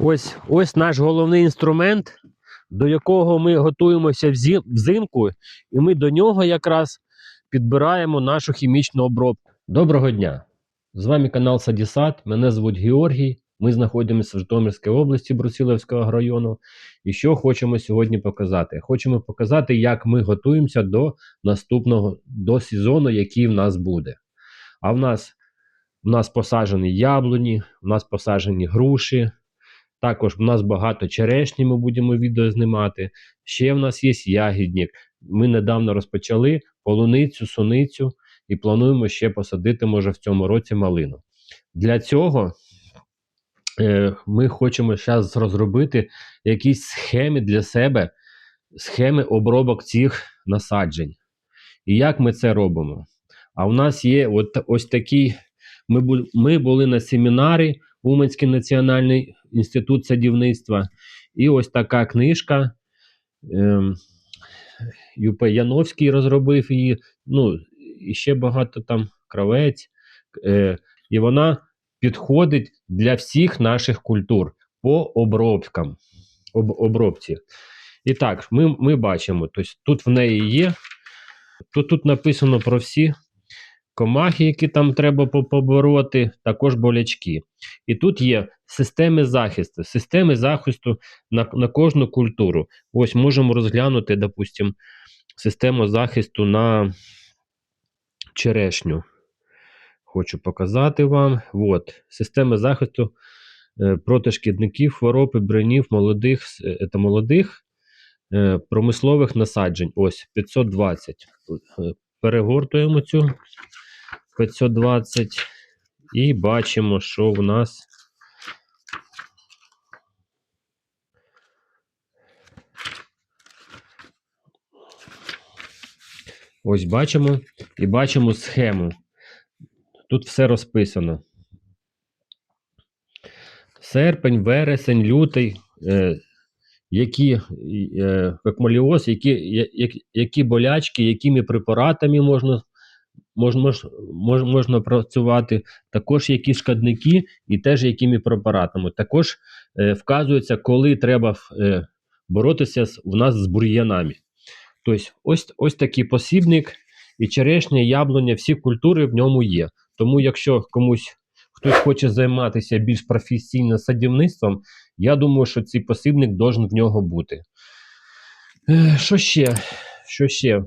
Ось, ось наш головний інструмент, до якого ми готуємося взимку, і ми до нього якраз підбираємо нашу хімічну обробку. Доброго дня! З вами канал Садісад. Мене звуть Георгій. Ми знаходимося в Житомирській області Брусиловського району. І що хочемо сьогодні показати? Хочемо показати, як ми готуємося до наступного до сезону, який в нас буде. А в нас, в нас посаджені яблуні, в нас посаджені груші. Також в нас багато черешні, ми будемо відео знімати. Ще в нас є ягідник. Ми недавно розпочали полуницю, суницю і плануємо ще посадити, може, в цьому році малину. Для цього е, ми хочемо зараз розробити якісь схеми для себе, схеми обробок цих насаджень. І як ми це робимо? А в нас є от, ось такий. Ми, ми були на семінарі Уманський національний інститут садівництва. І ось така книжка. ЮП Яновський розробив її. Ну, і ще багато там кравець. І вона підходить для всіх наших культур по обробкам. Об, обробці. І так, ми, ми бачимо, тобто тут в неї є. Тут, тут написано про всі комахи, які там треба побороти, також болячки. І тут є системи захисту, системи захисту на, на кожну культуру. Ось можемо розглянути, допустимо, систему захисту на черешню. Хочу показати вам. От, система захисту е, проти шкідників, хвороб і бронів молодих, е, та молодих е, промислових насаджень. Ось 520. Е, Перегортуємо цю 520 і бачимо, що в нас. Ось бачимо і бачимо схему. Тут все розписано. Серпень, вересень, лютий, е, які е, фекмоліоз, які, я- які болячки, якими препаратами можна, можна, мож, мож, можна працювати, також які шкідники і теж якими препаратами. Також е, вказується, коли треба е, боротися з, в нас з бур'янами. Тобто, ось, ось такий посібник, і черешня, яблуня, всі культури в ньому є. Тому, якщо комусь хтось хоче займатися більш професійно садівництвом, я думаю, що цей посібник должен в нього бути. Е, Що ще? Що ще?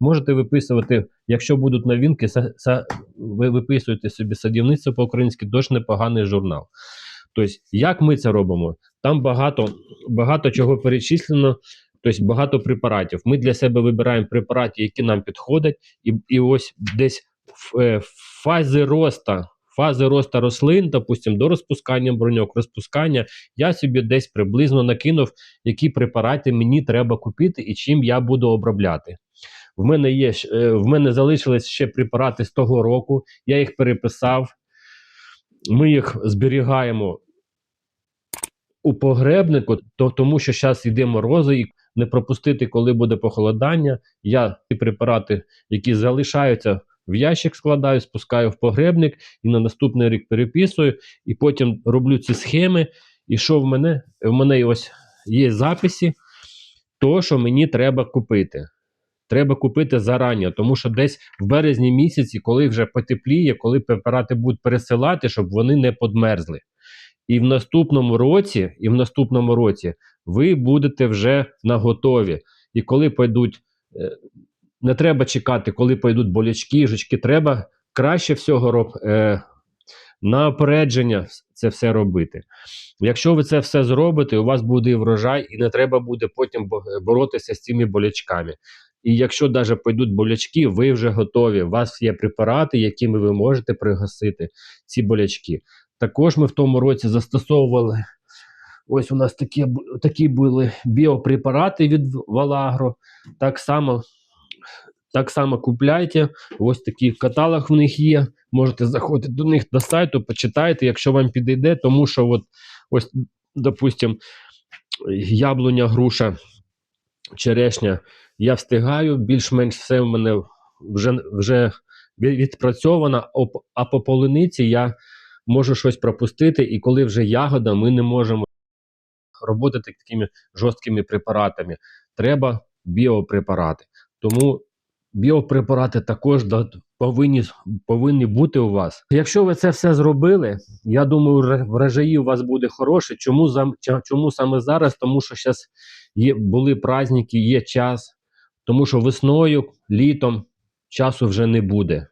Можете виписувати, якщо будуть новинки, са, са, ви виписуєте собі садівництво по-українськи, дуже непоганий журнал. Тобто, як ми це робимо? Там багато, багато чого перечислено, тобто багато препаратів. Ми для себе вибираємо препарати, які нам підходять, і, і ось десь в, е, в фазі роста. Фази росту рослин, допустимо, до розпускання броньок, розпускання, я собі десь приблизно накинув, які препарати мені треба купити і чим я буду обробляти. В мене є е, в мене залишились ще препарати з того року, я їх переписав. Ми їх зберігаємо у погребнику, то, тому що зараз йде морози, і не пропустити, коли буде похолодання. Я ті препарати, які залишаються, в ящик складаю, спускаю в погребник і на наступний рік переписую, і потім роблю ці схеми. І що в мене? В мене ось є записи, то, що мені треба купити. Треба купити зарані, тому що десь в березні місяці, коли вже потепліє, коли препарати будуть пересилати, щоб вони не подмерзли. І в наступному році, і в наступному році ви будете вже на готові. І коли пойдуть, е, не треба чекати, коли пойдуть болячки, жучки, треба краще всього роб, е, на опередження це все робити. Якщо ви це все зробите, у вас буде і врожай, і не треба буде потім боротися з цими болячками. І якщо навіть пойдуть болячки, ви вже готові. У вас є препарати, якими ви можете пригасити ці болячки. Також ми в тому році застосовували. Ось у нас такі, такі були біопрепарати від Валагро. Так само, так само купляйте. Ось такий каталог в них є. Можете заходити до них до сайту, почитайте, якщо вам підійде, тому що от, ось, допустимо, яблуня, груша, черешня. Я встигаю, більш-менш все в мене вже, вже відпрацьовано, а по полуниці я можу щось пропустити, і коли вже ягода, ми не можемо роботи такими жорсткими препаратами. Треба біопрепарати. Тому біопрепарати також повинні, повинні бути у вас. Якщо ви це все зробили, я думаю, врожаї у вас буде хороші. Чому, ча- чому саме зараз? Тому що зараз є, були праздники, є час. Тому що весною, літом часу вже не буде.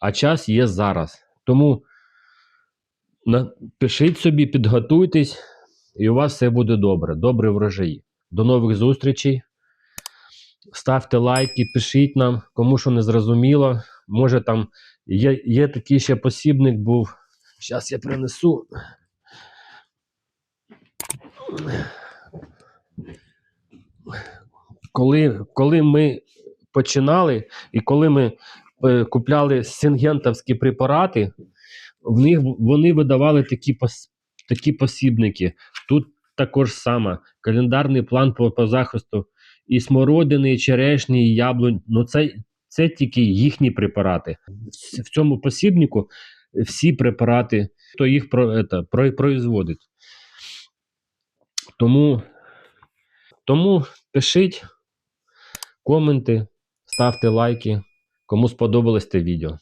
А час є зараз. Тому на, пишіть собі, підготуйтесь, і у вас все буде добре. Добре врожаї. До нових зустрічей. Ставте лайки, пишіть нам, кому що не зрозуміло. Може там є, є такий ще посібник був. Зараз я принесу. Коли, коли ми починали, і коли ми е, купляли сингентовські препарати, в них вони видавали такі, пос, такі посібники. Тут також саме календарний план по, по захисту і смородини, і черешні, і яблунь. Ну це, це тільки їхні препарати. В, цьому посібнику всі препарати, хто їх про, это, про, производить. Тому, тому пишіть коменти, ставте лайки, кому сподобалось це відео.